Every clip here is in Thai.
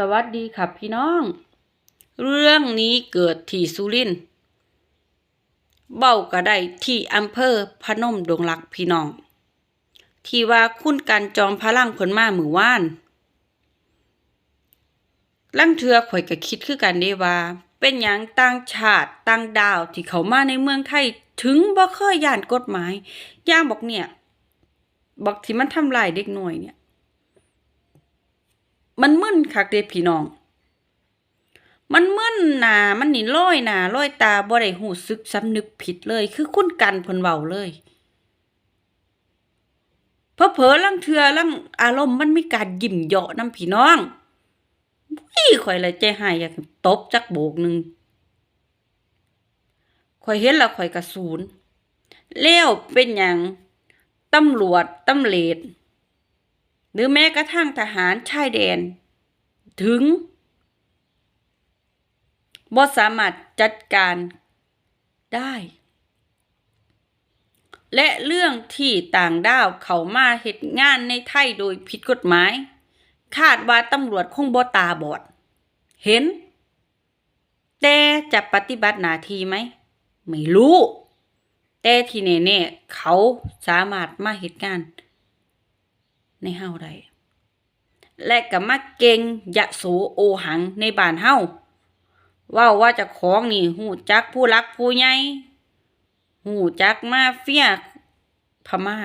สวัสดีครับพี่น้อง เรื่องนี้เกิดที่สุรินทร์เบ้าก็ได้ที่อำเภอพนมดงรักพี่น้อง ที่ว่าคุณกันจอมพลังผลมามือว่านลังเทือข่อยก็คิดคือกันเด้ว่า เป็นหยังต่างชาติต่างดาวที่เขามาในเมืองไทยถึงบ่เคยย่านกฎหมายย่างบอกเนี่ยบอกที่มันทำลายเด็กหน้อยเนี่ย มันมึนคักเด้พี่น้อง มันมึนหนามันนี่ลอยหนาลอยตาบ่ได้หูสึกสำนึกผิดเลย คือคุณกันเพิ่นเว้าเลยเพอเผลอลังเทือลังอารมณ์มันมีการยิ้มเหยาะนํพี่น้องวี่ข่อยเลยใจหายอยากตบจักโบกหนึ่งข่อยเห็นแล้วข่อยกระสูนแล้วเป็นหยังตำรวจตำเลด รือแม้กระทั่งทหารชายแดน ถึงบ่สามารถจัดการได้ และเรื่องที่ต่างด้าวเขามาเหตุงานในไทยโดยผิดกฎหมาย คาดว่าตำรวจคงบ่ตาบอด เห็น แต่จะปฏิบัติหน้าที่ไหม ไม่รู้ แต่ที่แน่ๆเขาสามารถมาเหตุงาน ในเฮาได้และก็มาเก่งยะโสโอหังในบ้านเฮาเว้าว่าจะของนี่หูจักผู้รักผู้ใหญ่หูจักมาเฟียพม่า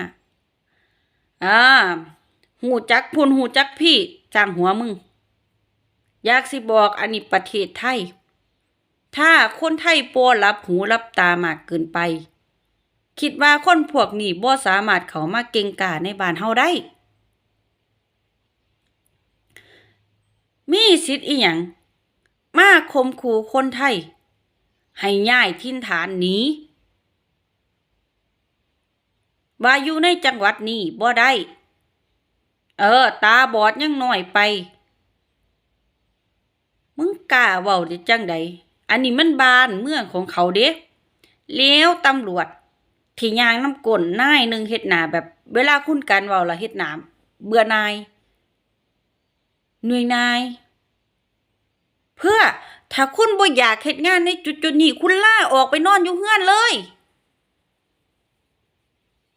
อ่าหูจักพุ่นหูจักพี่จ้างหัวมึง อยากสิบอกอันนี้ประเทศไทย ถ้าคนไทยปอรับหูรับตามากเกินไป คิดว่าคนพวกนี้บ่สามารถเขามาเก่งกาในบ้านเฮาได้ มีสิทธิ์อีหยังมาคมขู่คนไทย ให้ย้ายทิ้นฐานหนีว่าอยู่ในจังหวัดนี้บ่ได้ เออ ตาบอดยังหน้อยไป มึงกล้าเว้าได้จังใดอันนี้มันบานเมืองของเขาเด้แล้วตำรวจ ที่ยางน้ำก้นนายหนึ่งเฮ็ดหนาแบบ เวลาคุณกันเว้าละเฮ็ดหนาเบื่อนาย หนื่อยนาย เพื่อถ้าคุณบ่อยากเฮ็ดงานในจุดจุดๆนี้คุณล่าออกไปนอนอยู่เฮือนเลย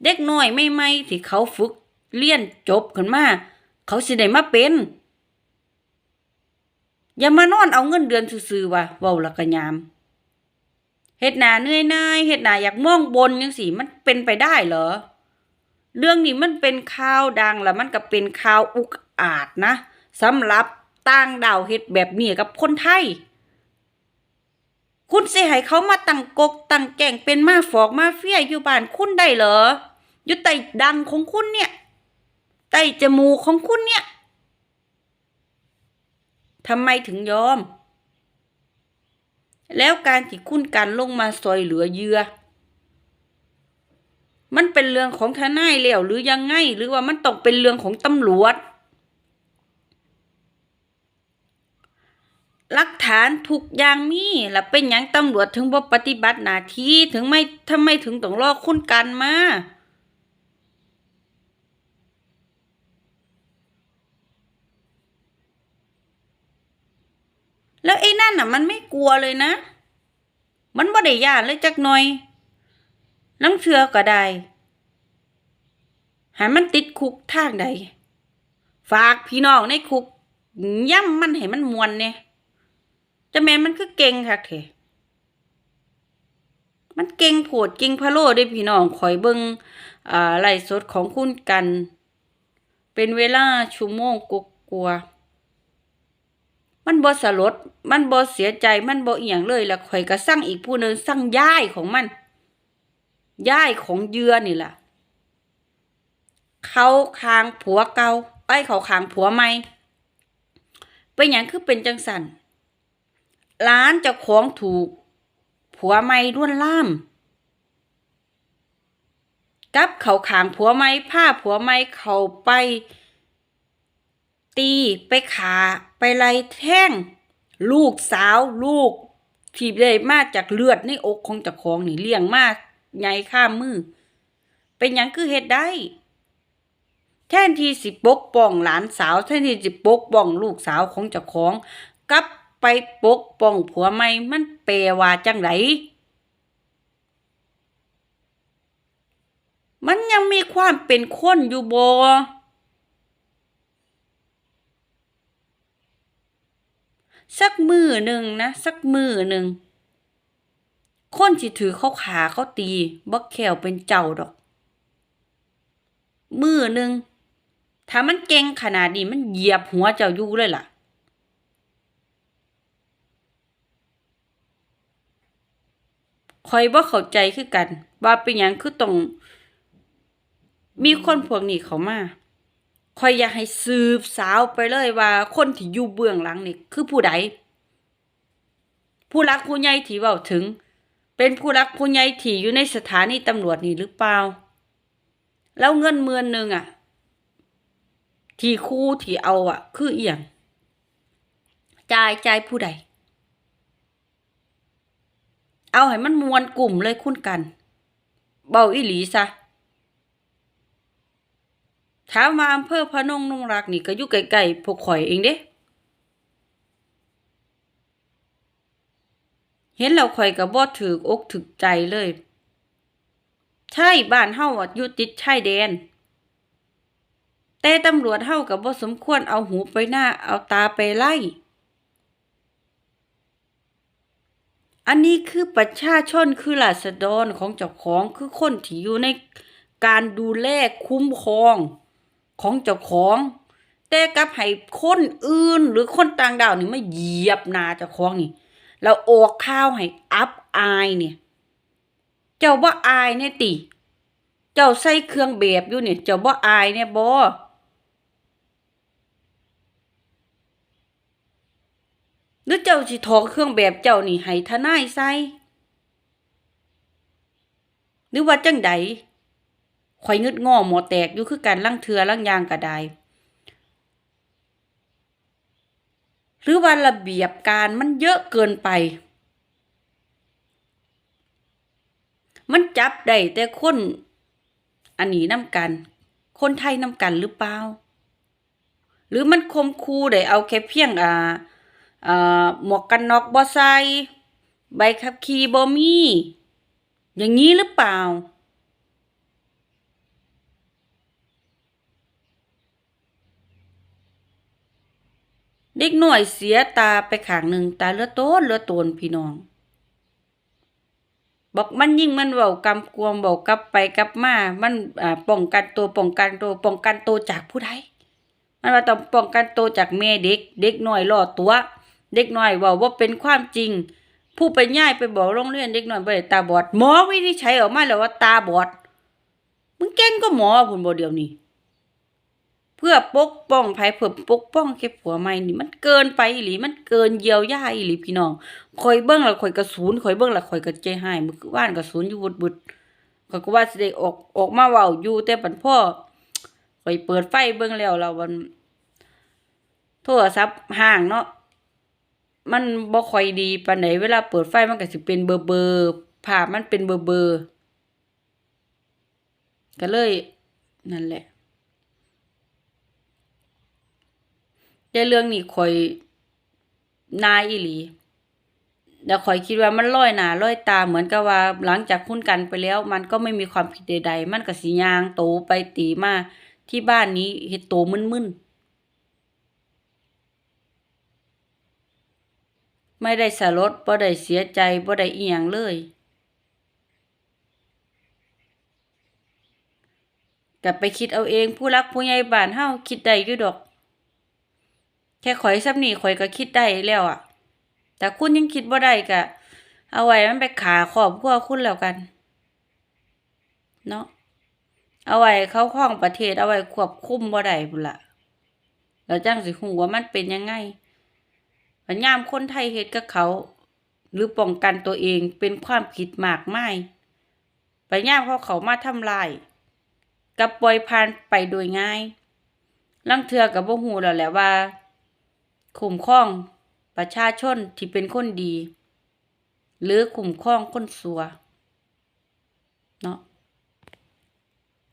เด็กน้อยไม่ไม่ๆที่เขาฝึกเรียนจบขึ้นมา เขาสิได้มาเป็น อย่ามานอนเอาเงินเดือนซื่อๆว่ะเว้าละก็ยามเฮ็ดหน้าเหนื่อยนายเฮ็ดหน้าอยากมองบนจังซี่มันเป็นไปได้เหรอ เรื่องนี้มันเป็นข่าวดังแล้วมันก็เป็นข่าวอุกอาจนะ สำหรับต่างดาวเฮ็ดแบบนี้กับคนไทย คุณสิให้เขามาตั้งกกตั้งแก่งเป็นมาฟอกมาเฟียอยู่บ้านคุณได้เหรออยู่ใต้ดังของคุณเนี่ยใต้จมูกของคุณเนี่ยทำไมถึงยอม แล้วการที่คุณกันลงมาซอยเหลือเยือมันเป็นเรื่องของทนายแล้วหรือยังไง หรือว่ามันต้องเป็นเรื่องของตำรวจ หลักฐานทุกอย่างมีแล้วเป็นหยังตำรวจถึงบ่ปฏิบัติหน้าที่ถึงไม่ทำไมถึงต้องรอคุณกันมาแล้วไอ้นั่นน่ะ มันไม่กลัวเลยนะ มันบ่ได้ย่านเลยจักหน่อยลังเทือก็ได้ห้มันติดคุกทางใด ฝากพี่น้องในคุก ย่ำมันให้มันมวนเนี่ย จะแม่นมันคือเก่งคักแท้มันเก่งโผดเก่งพะโล้เด้พี่น้องคอยเบิงอ่าไลฟ์สดของคุณกัน เป็นเวลาชั่วโมงกกว่าๆมันบ่สลด มันบ่เสียใจมันบ่อียงเลยแล้วข่อยก็สั่งอีกผู้หนึงสั่งย้ายของมันย้ายของเยือนี่ล่ะ เขาคางผัวเก่าไอ้เขาคางผัวใหม่เป็นหยังคือเป็นจังสัน ร้านเจ้าของถูก ผัวใหม่ด้วนล่าม กับเขาขางผัวใหม่ผ้าผัวใหม่เขาไป ตีไปขาไปไล่แท่ง ลูกสาวลูกที่ได้มาจากเลือดในอกของเจ้าของนี่เลี้ยงมากใหญ่ข้ามมือ เป็นหยังคือเฮ็ดได้ แทนที่สิปกป้องหลานสาว แทนที่สิปกป้องลูกสาวของเจ้าของกลับ ไปปกป้องผัวใหม่มันแปลว่าจังไดมันยังมีความเป็นคนอยู่บ่สักมือหนึ่งนะ สักมือหนึ่งคนสิถือเขาขาเขาตีบักแขวเป็นเจ้าดอก มือหนึ่งถ้ามันเก่งขนาดนี้มันเหยียบหัวเจ้าอยู่เลยล่ะ คอยบ่เข้าใจคือกัน ว่าเป็นหยังคือต้องมีคนพวกนี้เขามาคอยอยากให้สืบสาวไปเลยว่า คนที่อยู่เบื้องหลังนี่คือผู้ใดผู้รักผู้ใหญ่ที่เว้าถึง เป็นผู้รักผู้ใหญ่ที่อยู่ในสถานีตำรวจนี่หรือเปล่า แล้วเงินเมือนหนึ่งอะ ที่ครูที่เอาอะ คือเอียงจ่ายจ่ายผู้ใด เอาให้มันมวนกลุ่มเลยคุณกัน เบาอีหลีซะถามมาอำเภอพะนงนงรักนี่ก็อยู่ไกลๆพวกข่อยเองเด้ เห็นแล้วข่อยก็บ่ถือกอกถึกใจเลย ใช่บ้านเฮาอยู่ติดชายแดน แต่ตำรวจเฮาก็บ่สมควรเอาหูไปหน้าเอาตาไปไล่ อันนี้คือประชาชนคือราษฎรของเจ้าของคือคนที่อยู่ในการดูแลคุ้มครองของเจ้าของ แต่กับให้คนอื่นหรือคนต่างดาวนี่มาเหยียบนาเจ้าของนี่แล้วออกข้าวให้อับอายเนี่ย เจ้าบ่อายเนี่ยติ เจ้าใส่เครื่องแบบอยู่เนี่ย เจ้าบ่อายเนี่ยบ่ หรือเจ้าสิถอดเครื่องแบบเจ้านี่ให้ทนายใส่หรือว่าจังใดข่อยงึดง้อหมอแตกอยู่คือกันลังเทือลังยางก็ไดหรือว่าระเบียบการมันเยอะเกินไป มันจับได้แต่คนอันนี้น้ำกัน คนไทยน้ำกันหรือเปล่า หรือมันคมคูได้เอาแค่เพียงอ่าอ่า หมวกกันน็อกบ่ใส่ใบขับขี่บ่มีอย่างนี้หรือเปล่า เด็กหน่อยเสียตาไปขางหนึ่งตาเลือดโตนเลือดโตนพี่น้อง บอกมันยิ่งมันเว้ากำกวมเว้ากลับไปกลับมา มันป้องกันตัวป้องกันตัวป้องกันตัวจากผู้ใดมันว่าต้องป้องกันตัวจากแม่เด็ก เด็กหน้อยรอดตัว เด็กน้อยว่าว่าเป็นความจริง ผู้ไปย่ายไปบอกโรงเรียนเด็กน้อยบ่ได้ตาบอด หมอวินิจฉัยออกมาแล้วว่าตาบอด มึงเก่งก็หมอพุ่นบ่เดียวนี้เพื่อปกป้องภัยเพื่อปกป้องแค่ผัวใหม่นี่มันเกินไปอีหลีมันเกินเยียวยาอีหลีพี่น้องข่อยเบิ่งล้วข่อยกระสูนข่อยเบิ่งล้วข่อยก็ใจหายมือวานกระสูนอยู่บุดๆข่อยก็ว่าสิได้ออกออกมาเว้าอยู่แต่ปันพ่อข่อยเปิดไฟเบิ่งแล้วแล้วมันโทรศัพท์ห่างเนาะ มันบ่ค่อยดีปานใดเวลาเปิดไฟมันก็สิเป็นเบลอๆภาพมันเป็นเบลอๆก็เลยนั่นแหละแต่เรื่องนี้ข่อยนายอีหลีแล้วข่อยคิดว่ามันลอยหน้าลอยตาเหมือนกับว่าหลังจากคุ้นกันไปแล้ว มันก็ไม่มีความผิดใด ๆ มันก็สิยางโตไปตีมาที่บ้านนี้เฮ็ดโตมึนๆ ไม่ได้สลดบ่ได้เสียใจบ่ได้อีหยังเลยกลับไปคิดเอาเองผู้รักผู้ใหญ่บ้านเฮาคิดได้อยู่ดอก แค่ข่อยซ้ำนี่ข่อยก็คิดได้แล้วอะแต่คุณยังคิดบ่ได้ก็เอาไว้มันไปขาครอบครัวคุณแล้วกัน เนาะเอาไว้เข้าข้องประเทศเอาไว้ควบคุมบ่ได้พุ่นละแล้วจังสิฮู้ว่ามันเป็นยังไง พยายามคนไทยเหตุกับเขา หรือป้องกันตัวเองเป็นความผิดมากมายปัญญามเขาเขามาทำลายกับปล่อยผ่านไปโดยง่าย ลังเทือกับบ่หูแล้วแหละว่าขุมข้องประชาชนที่เป็นคนดี หรือขุมข้องคนสัว